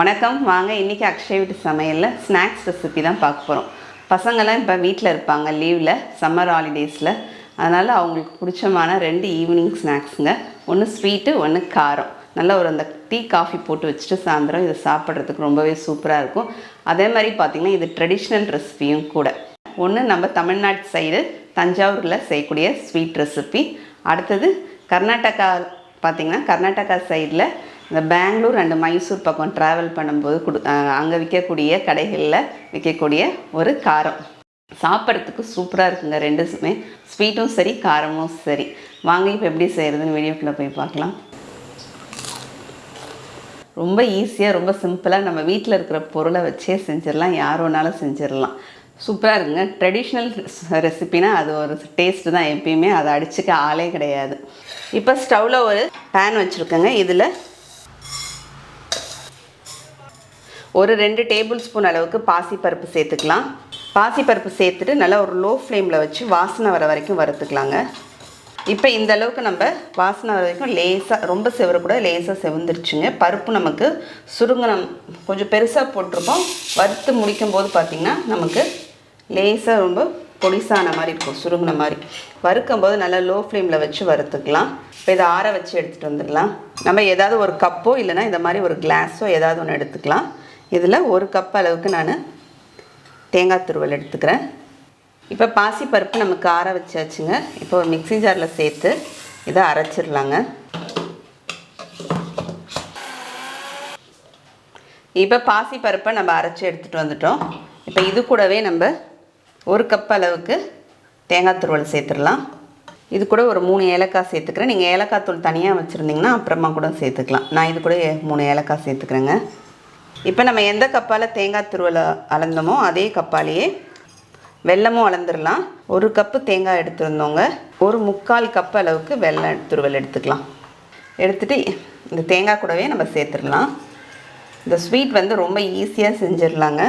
வணக்கம். வாங்க இன்றைக்கி அக்ஷய வீட்டு சமையலில் ஸ்நாக்ஸ் ரெசிபி தான் பார்க்க போகிறோம் பசங்கள்லாம் இப்போ வீட்டில் இருப்பாங்க லீவில் சம்மர் ஹாலிடேஸில் அதனால் அவங்களுக்கு பிடிச்சமான ரெண்டு ஈவினிங் ஸ்நாக்ஸுங்க ஒன்று ஸ்வீட்டு ஒன்று காரம். நல்ல ஒரு அந்த டீ காஃபி போட்டு வச்சுட்டு சாயந்தரம் இதை சாப்பிட்றதுக்கு ரொம்பவே சூப்பராக இருக்கும். அதே மாதிரி பார்த்திங்கன்னா இது ட்ரெடிஷ்னல் ரெசிபியும் கூட. ஒன்று நம்ம தமிழ்நாட்டு சைடு தஞ்சாவூரில் செய்யக்கூடிய ஸ்வீட் ரெசிபி அடுத்தது கர்நாடகா பார்த்திங்கன்னா கர்நாடகா சைடில் இந்த பெங்களூர் அண்டு மைசூர் பக்கம் ட்ராவல் பண்ணும்போது கொடு அங்கே விற்கக்கூடிய கடைகளில் விற்கக்கூடிய ஒரு காரம். சாப்பிட்றதுக்கு சூப்பராக இருக்குங்க ரெண்டுமே. ஸ்வீட்டும் சரி காரமும் சரி. வாங்க இப்போ எப்படி செய்கிறதுன்னு வீடியோக்குள்ளே போய் பார்க்கலாம். ரொம்ப ஈஸியாக ரொம்ப சிம்பிளாக நம்ம வீட்டில் இருக்கிற பொருளை வச்சே செஞ்சிடலாம். யார் வேணாலும் செஞ்சிடலாம். சூப்பராக இருக்குங்க. ட்ரெடிஷ்னல் ரெசிபினா அது ஒரு டேஸ்ட்டு தான் எப்பயுமே. அதை அடிச்சுக்க ஆளே கிடையாது. இப்போ ஸ்டவ்வில் ஒரு பேன் வச்சுருக்கேங்க. இதில் ஒரு ரெண்டு டேபிள் ஸ்பூன் அளவுக்கு பாசிப்பருப்பு சேர்த்துக்கலாம். பாசிப்பருப்பு சேர்த்துட்டு நல்லா ஒரு லோ ஃப்ளேமில் வச்சு வாசனை வர வரைக்கும் வறுத்துக்கலாங்க. இப்போ இந்த அளவுக்கு நம்ம வாசனை வர வரைக்கும் லேசாக ரொம்ப செவரக்கூட லேசாக செவந்துருச்சுங்க. பருப்பு நமக்கு சுருங்கனம் கொஞ்சம் பெருசாக போட்டிருக்கோம் வறுத்து முடிக்கும் போது பார்த்திங்கன்னா நமக்கு லேசாக ரொம்ப பொடிசான மாதிரி இருக்கும் சுருங்கின மாதிரி. வறுக்கும் போது நல்லா லோ ஃப்ளேமில் வச்சு வறுத்துக்கலாம். இப்போ இதை ஆற வச்சு எடுத்துகிட்டு வந்துடலாம். நம்ம ஏதாவது ஒரு கப்போ இல்லைன்னா இந்த மாதிரி ஒரு கிளாஸோ ஏதாவது ஒன்று எடுத்துக்கலாம். இதில் ஒரு கப் அளவுக்கு நான் தேங்காய் துருவல் எடுத்துக்கிறேன். இப்போ பாசிப்பருப்பு நமக்கு ஆற வச்சாச்சுங்க. இப்போ ஒரு மிக்ஸி ஜாரில் சேர்த்து இதை அரைச்சிடலாங்க. இப்போ பாசிப்பருப்பை நம்ம அரைச்சி எடுத்துகிட்டு வந்துட்டோம். இப்போ இது கூடவே நம்ம ஒரு கப் அளவுக்கு தேங்காய் துருவல் சேர்த்துடலாம். இது கூட ஒரு மூணு ஏலக்காய் சேர்த்துக்கிறேன். நீங்கள் ஏலக்காய் தூள் தனியாக வச்சுருந்தீங்கன்னா அப்புறமா கூட சேர்த்துக்கலாம். நான் இது கூட மூணு ஏலக்காய் சேர்த்துக்கிறேங்க. இப்போ நம்ம எந்த கப்பால் தேங்காய் துருவலை அளந்தோமோ அதே கப்பாலேயே வெல்லமும் அளந்துடலாம் ஒரு கப்பு தேங்காய் எடுத்துருந்தோங்க ஒரு முக்கால் கப் அளவுக்கு வெல்லம் துருவல் எடுத்துக்கலாம். எடுத்துகிட்டு இந்த தேங்காய் கூடவே நம்ம சேர்த்துடலாம். இந்த ஸ்வீட் வந்து ரொம்ப ஈஸியாக செஞ்சிடலாங்க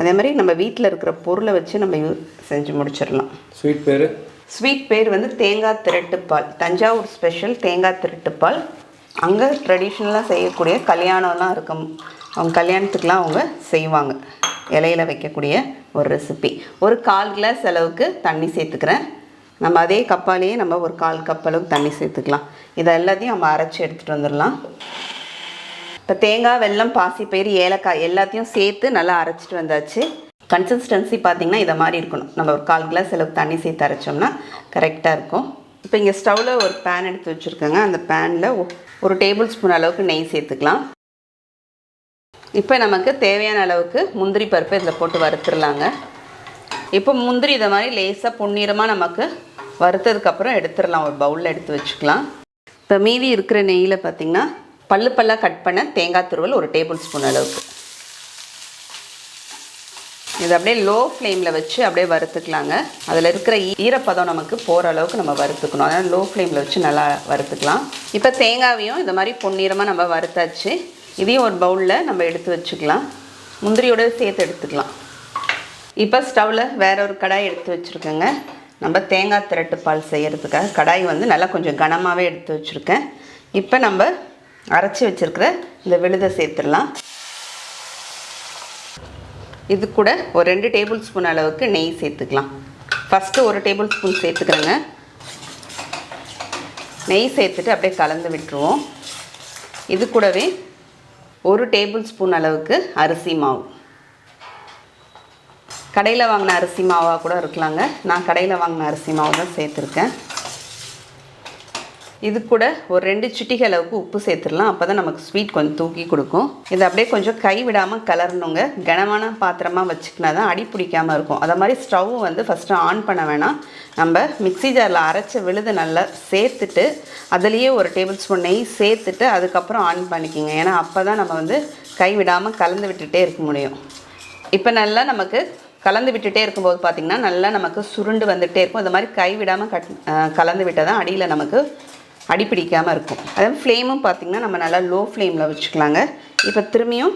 அதே மாதிரி நம்ம வீட்டில் இருக்கிற பொருளை வச்சு நம்ம செஞ்சு முடிச்சிடலாம் ஸ்வீட் பேர்? ஸ்வீட் பேர் வந்து தேங்காய் திரட்டுப்பால் தஞ்சாவூர் ஸ்பெஷல் தேங்காய் திரட்டுப்பால் அங்கே ட்ரெடிஷ்னலாக செய்யக்கூடிய கல்யாணம்லாம் இருக்கும். அவங்க கல்யாணத்துக்குலாம் அவங்க செய்வாங்க. இலையில வைக்கக்கூடிய ஒரு ரெசிபி ஒரு கால் கிளாஸ் அளவுக்கு தண்ணி சேர்த்துக்கிறேன். நம்ம அதே கப்பாலேயே நம்ம ஒரு கால் கப் அளவுக்கு தண்ணி சேர்த்துக்கலாம். இதை எல்லாத்தையும் நம்ம அரைச்சி எடுத்துகிட்டு வந்துடலாம். இப்போ தேங்காய் வெல்லம் பாசிப்பயிறு ஏலக்காய் எல்லாத்தையும் சேர்த்து நல்லா அரைச்சிட்டு வந்தாச்சு. கன்சிஸ்டன்சி பார்த்திங்கன்னா இதை மாதிரி இருக்கணும். நம்ம ஒரு கால் கிளாஸ் அளவுக்கு தண்ணி சேர்த்து அரைச்சோம்னா கரெக்டாக இருக்கும். இப்போ இங்கே ஸ்டவ்வில் ஒரு பேன் எடுத்து வச்சுருக்கேங்க. அந்த பேனில் ஒரு டேபிள் ஸ்பூன் அளவுக்கு நெய் சேர்த்துக்கலாம். இப்போ நமக்கு தேவையான அளவுக்கு முந்திரி பருப்பு இதில் போட்டு வறுத்துடலாங்க. இப்போ முந்திரி இதை மாதிரி லேசாக பொன்னிறமாக நமக்கு வறுத்ததுக்கப்புறம் எடுத்துடலாம். ஒரு பவுலில் எடுத்து வச்சுக்கலாம். இப்போ மீதி இருக்கிற நெய்யில் பார்த்திங்கன்னா பல்லு பல்லாக கட் பண்ண தேங்காய் துருவல் ஒரு டேபிள் ஸ்பூன் அளவுக்கு. இது அப்படியே லோ ஃப்ளேமில் வச்சு அப்படியே வறுத்துக்கலாங்க. அதில் இருக்கிற ஈரப்பதம் நமக்கு போகிற அளவுக்கு நம்ம வறுத்துக்கணும். அதனால் லோ ஃப்ளேமில் வச்சு நல்லா வறுத்துக்கலாம். இப்போ தேங்காவையும் இந்த மாதிரி பொன்னிறமாக நம்ம வறுத்தாச்சு. இதையும் ஒரு பவுலில் நம்ம எடுத்து வச்சுக்கலாம். முந்திரியோட சேர்த்து எடுத்துக்கலாம். இப்போ ஸ்டவ்வில் வேற ஒரு கடாய் எடுத்து வச்சுருக்கேங்க. நம்ம தேங்காய் திரட்டு பால் செய்கிறதுக்காக கடாய் வந்து நல்லா கொஞ்சம் கனமாகவே எடுத்து வச்சுருக்கேன். இப்போ நம்ம அரைச்சி வச்சுருக்கிற இந்த விழுதை சேர்த்துடலாம். இது கூட ஒரு ரெண்டு டேபிள் ஸ்பூன் அளவுக்கு நெய் சேர்த்துக்கலாம். ஃபஸ்ட்டு ஒரு டேபிள் ஸ்பூன் சேர்த்துக்கிறேங்க. நெய் சேர்த்துட்டு அப்படியே கலந்து விட்டுருவோம். இது கூடவே ஒரு டேபிள் ஸ்பூன் அளவுக்கு அரிசி மாவு. கடையில் வாங்கின அரிசி மாவாக கூட இருக்கலாங்க. நான் கடையில் வாங்கின அரிசி மாவு தான் சேர்த்துருக்கேன். இது கூட ஒரு ரெண்டு சிட்டிகை அளவுக்கு உப்பு சேர்த்துடலாம். அப்போ தான் நமக்கு ஸ்வீட் கொஞ்சம் தூக்கி கொடுக்கும். இதை அப்படியே கொஞ்சம் கை விடாமல் கலரணுங்க. கனமான பாத்திரமாக வச்சுக்கினா தான் அடி பிடிக்காமல் இருக்கும். அதை மாதிரி ஸ்டவ் வந்து ஃபஸ்ட்டு ஆன் பண்ண வேணாம். நம்ம மிக்ஸி ஜாரில் அரைச்ச விழுது நல்லா சேர்த்துட்டு அதுலேயே ஒரு டேபிள் ஸ்பூன் நெய் சேர்த்துட்டு அதுக்கப்புறம் ஆன் பண்ணிக்கிங்க. ஏன்னா அப்போ தான் நம்ம வந்து கை விடாமல் கலந்து விட்டுட்டே இருக்க முடியும். இப்போ நல்லா நமக்கு கலந்து விட்டுட்டே இருக்கும்போது பார்த்திங்கன்னா நல்லா நமக்கு சுருண்டு வந்துகிட்டே இருக்கும். அது மாதிரி கை விடாமல் கட் கலந்து விட்டால் தான் அடியில் நமக்கு அடிப்பிடிக்காமல் இருக்கும். அதே ஃப்ளேமும் பார்த்திங்கன்னா நம்ம நல்லா லோ ஃப்ளேமில் வச்சுக்கலாங்க. இப்போ திரும்பியும்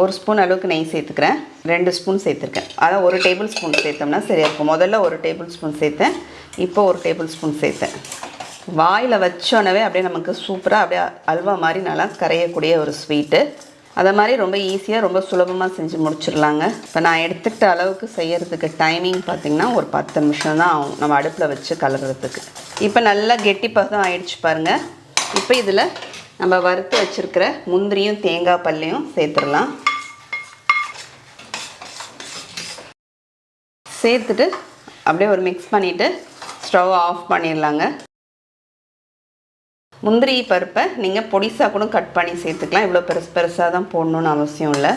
ஒரு ஸ்பூன் அளவுக்கு நெய் சேர்த்துக்கிறேன். ரெண்டு ஸ்பூன் சேர்த்துருக்கேன். அதான் ஒரு டேபிள் ஸ்பூன் சேர்த்தோம்னா சரியாக இருக்கும். முதல்ல ஒரு டேபிள் ஸ்பூன் சேர்த்தேன். இப்போ ஒரு டேபிள் ஸ்பூன் சேர்த்தேன். வாயில் வச்சோன்னவே அப்படியே நமக்கு சூப்பராக அப்படியே அல்வா மாதிரி நல்லா கரையக்கூடிய ஒரு ஸ்வீட்டு அதை மாதிரி ரொம்ப ஈஸியாக ரொம்ப சுலபமாக செஞ்சு முடிச்சிடலாங்க. இப்போ நான் எடுத்துக்கிட்ட அளவுக்கு செய்கிறதுக்கு டைமிங் பார்த்திங்கன்னா ஒரு பத்து நிமிஷம் தான் ஆகும். நம்ம அடுப்பில் வச்சு கலர்றதுக்கு இப்போ நல்லா கெட்டி பதம் ஆயிடுச்சு பாருங்கள் இப்போ இதில் நம்ம வறுத்து வச்சுருக்கிற முந்திரியும் தேங்காய் பல்லையும் சேர்த்துடலாம். சேர்த்துட்டு அப்படியே ஒரு மிக்ஸ் பண்ணிவிட்டு ஸ்டவ் ஆஃப் பண்ணிடலாங்க. முந்திரி பருப்பை நீங்கள் பொடிசாக கூட கட் பண்ணி சேர்த்துக்கலாம். இவ்வளோ பெருசு பெருசாக தான் போடணுன்னு அவசியம் இல்லை.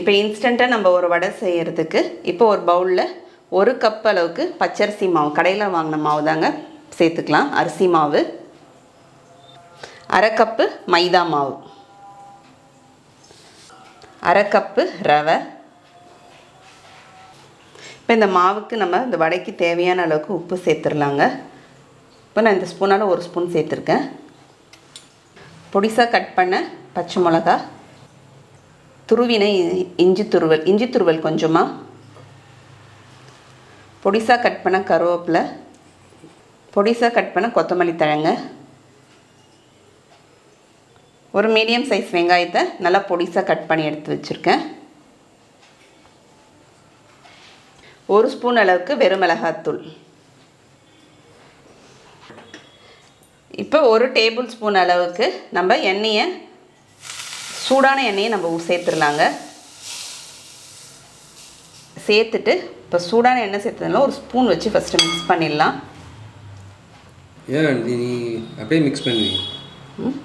இப்போ இன்ஸ்டண்ட்டாக நம்ம ஒரு வடை செய்கிறதுக்கு இப்போ ஒரு பவுலில் ஒரு கப் அளவுக்கு பச்சரிசி மாவு கடையில் வாங்கின மாவு தாங்க சேர்த்துக்கலாம். அரிசி மாவு. அரை கப்பு மைதா மாவு. அரை கப்பு ரவை. இப்போ இந்த மாவுக்கு நம்ம இந்த வடைக்கு தேவையான அளவுக்கு உப்பு சேர்த்துடலாங்க. இப்போ நான் இந்த ஸ்பூனால் ஒரு ஸ்பூன் சேர்த்துருக்கேன். பொடிசாக கட் பண்ண பச்சை மிளகா துருவினை இஞ்சி துருவல் இஞ்சி துருவல் கொஞ்சமாக பொடிசாக கட் பண்ண கருவேப்பிலை பொடிசாக கட் பண்ண கொத்தமல்லி தழங்க ஒரு மீடியம் சைஸ் வெங்காயத்தை நல்லா பொடிசாக கட் பண்ணி எடுத்து வச்சுருக்கேன். ஒரு ஸ்பூன் அளவுக்கு வெறும் மிளகாத்தூள். இப்போ ஒரு டேபிள் ஸ்பூன் அளவுக்கு நம்ம எண்ணெயை சூடான எண்ணெயை நம்ம சேர்த்துடலாங்க. சேர்த்துட்டு இப்போ சூடான எண்ணெய் சேர்த்ததுனால ஒரு ஸ்பூன் வச்சு ஃபஸ்ட்டு மிக்ஸ் பண்ணிடலாம். ஏன் நீ அப்படியே மிக்ஸ் பண்ணுவீங்க ம்,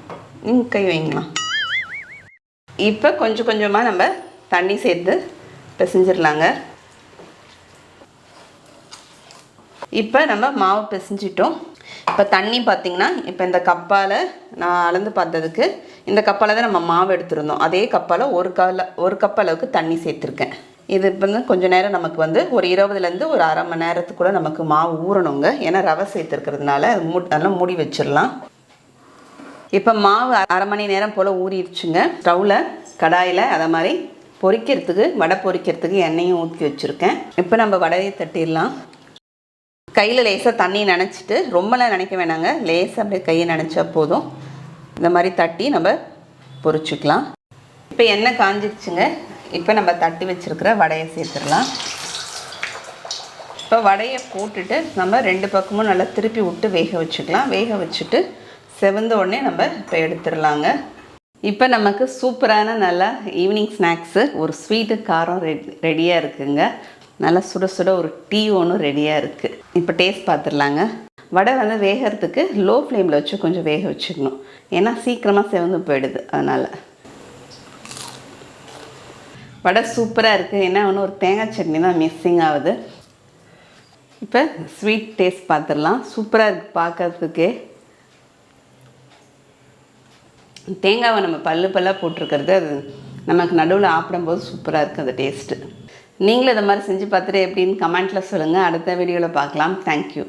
ம், கை வைங்கலாம் இப்போ கொஞ்சம் கொஞ்சமாக நம்ம தண்ணி சேர்த்து பிசைஞ்சிடலாங்க. இப்போ நம்ம மாவு பிசைஞ்சிட்டோம். இப்போ தண்ணி பார்த்திங்கன்னா இப்போ இந்த கப்பால் நான் அளந்து பார்த்ததுக்கு இந்த கப்பால் தான் நம்ம மாவு எடுத்திருந்தோம். அதே கப்பால் ஒரு கால ஒரு கப் அளவுக்கு தண்ணி சேர்த்துருக்கேன். இது இப்போ வந்து கொஞ்சம் நேரம் நமக்கு வந்து ஒரு இருபதுலேருந்து ஒரு அரை மணி நேரத்துக்குள்ளே நமக்கு மாவு ஊறணுங்க. ஏன்னா ரவை சேர்த்துருக்கிறதுனால அது மூ நல்லா மூடி வச்சிடலாம். இப்போ மாவு அரை மணி நேரம் போல் ஊறிடுச்சுங்க. ஸ்டவ்வில் கடாயில் அதை மாதிரி பொரிக்கிறதுக்கு வடை பொரிக்கிறதுக்கு எண்ணெயும் ஊற்றி வச்சுருக்கேன். இப்போ நம்ம வடையை தட்டிடலாம். கையில் லேசாக தண்ணி நினச்சிட்டு ரொம்பலாம் நினைக்க வேணாங்க. லேசாக அப்படியே கையை நினச்சா போதும். இந்த மாதிரி தட்டி நம்ம பொறிச்சிக்கலாம். இப்போ எண்ணெய் காஞ்சிடுச்சுங்க இப்போ நம்ம தட்டி வச்சுருக்கிற வடையை சேர்த்துடலாம். இப்போ வடையை போட்டுட்டு நம்ம ரெண்டு பக்கமும் நல்லா திருப்பி விட்டு வேக வச்சுக்கலாம். வேக வச்சுட்டு செவந்த உடனே நம்ம இப்போ எடுத்துடலாங்க. இப்போ நமக்கு சூப்பரான நல்லா ஈவினிங் ஸ்நாக்ஸு ஒரு ஸ்வீட்டு காரம் ரெடி ரெடியாக இருக்குங்க. நல்லா சுட சுட ஒரு டீ ஒன்றும் ரெடியாக இருக்குது இப்போ டேஸ்ட் பார்த்துடலாங்க வடை வந்து வேகிறதுக்கு லோ ஃப்ளேமில் வச்சு கொஞ்சம் வேக வச்சுக்கணும். ஏன்னா சீக்கிரமாக செவந்து போயிடுது அதனால். வடை சூப்பராக இருக்குது என்ன ஒன்று ஒரு தேங்காய் சட்னி தான் மிஸ்ஸிங் ஆகுது. இப்போ ஸ்வீட் டேஸ்ட் பார்த்துடலாம் சூப்பராக இருக்குது பார்க்கறதுக்கே தேங்காவை நம்ம பல்லு பல்லாக போட்டிருக்கிறது அது நமக்கு நடுவில் ஆப்பிடும்போது சூப்பராக இருக்குது அந்த டேஸ்ட்டு நீங்களும் இதை மாதிரி செஞ்சு பார்த்துட்டு எப்படின்னு கமெண்ட்டில் சொல்லுங்கள் அடுத்த வீடியோவில் பார்க்கலாம். தேங்க்யூ